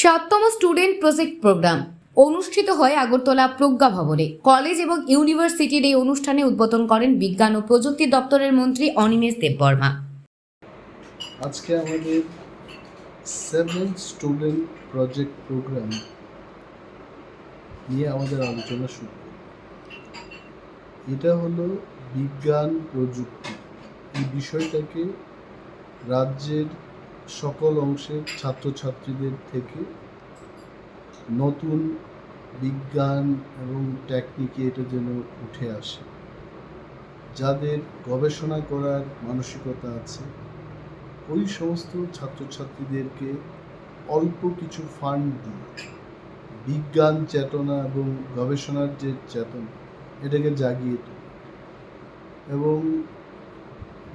সাততম student project programme অনুষ্ঠিত হয় আগরতলা প্রজ্ঞা ভবনে। কলেজ এবং ইউনিভার্সিটির এই অনুষ্ঠানে উদ্বোধন করেন বিজ্ঞান ও প্রযুক্তি দপ্তরের মন্ত্রী অনিমেষ দেববর্মা। আজকে আমাদের সেভেন স্টুডেন্ট প্রজেক্ট প্রোগ্রাম নিয়ে আমাদের আলোচনা শুরু এটা হলো বিজ্ঞান প্রযুক্তি। এই বিষয়টাকে রাজ্যের সকল অংশের ছাত্রছাত্রীদের থেকে নতুন বিজ্ঞান এবং টেকনিকে এটা যেন উঠে আসে। যাদের গবেষণা করার মানসিকতা আছে, ওই সমস্ত ছাত্রছাত্রীদেরকে অল্প কিছু ফান্ড দিয়ে বিজ্ঞান চেতনা এবং গবেষণার যে চেতনা, এটাকে জাগিয়ে তোলে। এবং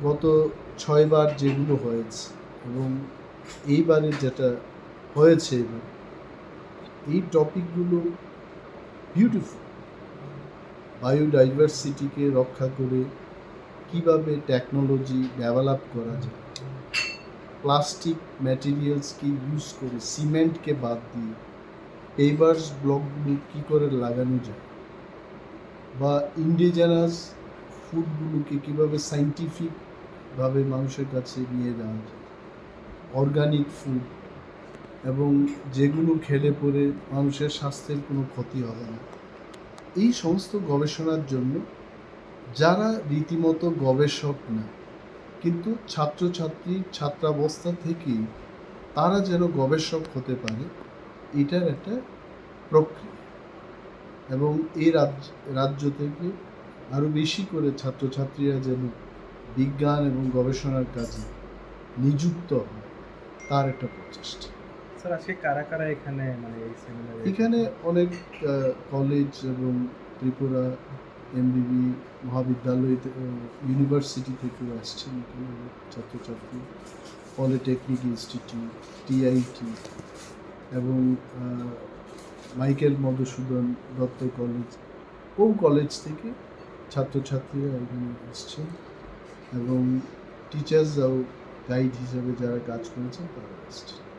গত ছয়বার যেগুলো হয়েছে এবং এইবারে যেটা হয়েছে এবার, এই টপিকগুলো বিউটিফুল বায়োডাইভার্সিটিকে রক্ষা করে কীভাবে টেকনোলজি ডেভেলপ করা যায় প্লাস্টিক ম্যাটেরিয়ালসকে ইউজ করে সিমেন্টকে বাদ দিয়ে পেভার্স ব্লকগুলো কী করে লাগানো যায়, বা ইন্ডিজেনাস ফুডগুলোকে কীভাবে সাইন্টিফিকভাবে মানুষের কাছে নিয়ে যাওয়া যায়। অর্গানিক ফুড এবং যেগুলো খেলে পরে মানুষের স্বাস্থ্যের কোনো ক্ষতি হবে না। এই সমস্ত গবেষণার জন্য যারা রীতিমতো গবেষক না, কিন্তু ছাত্রছাত্রী, ছাত্রাবস্থা থেকেই তারা যেন গবেষক হতে পারে, এটার একটা প্রক্রিয়া। এবং এই রাজ্য রাজ্য থেকে আরও বেশি করে ছাত্রছাত্রীরা যেন বিজ্ঞান এবং গবেষণার কাজে নিযুক্ত হয়। তার একটা প্রচেষ্টা। স্যার আজকে কারা কারা এখানে মানে এই সেমিনারে এখানে অনেক কলেজ এবং ত্রিপুরা এমবিবি মহাবিদ্যালয় ইউনিভার্সিটি থেকেও আসছেন এখানে অনেক ছাত্রছাত্রী। পলিটেকনিক ইনস্টিটিউট টিআইটি এবং মাইকেল মধুসূদন দত্ত কলেজ ও কলেজ থেকে ছাত্রছাত্রীরা এখানে আসছেন। এবং টিচার্সরাও গাইড হিসাবে যারা কাজ করেছেন তারা এসছেন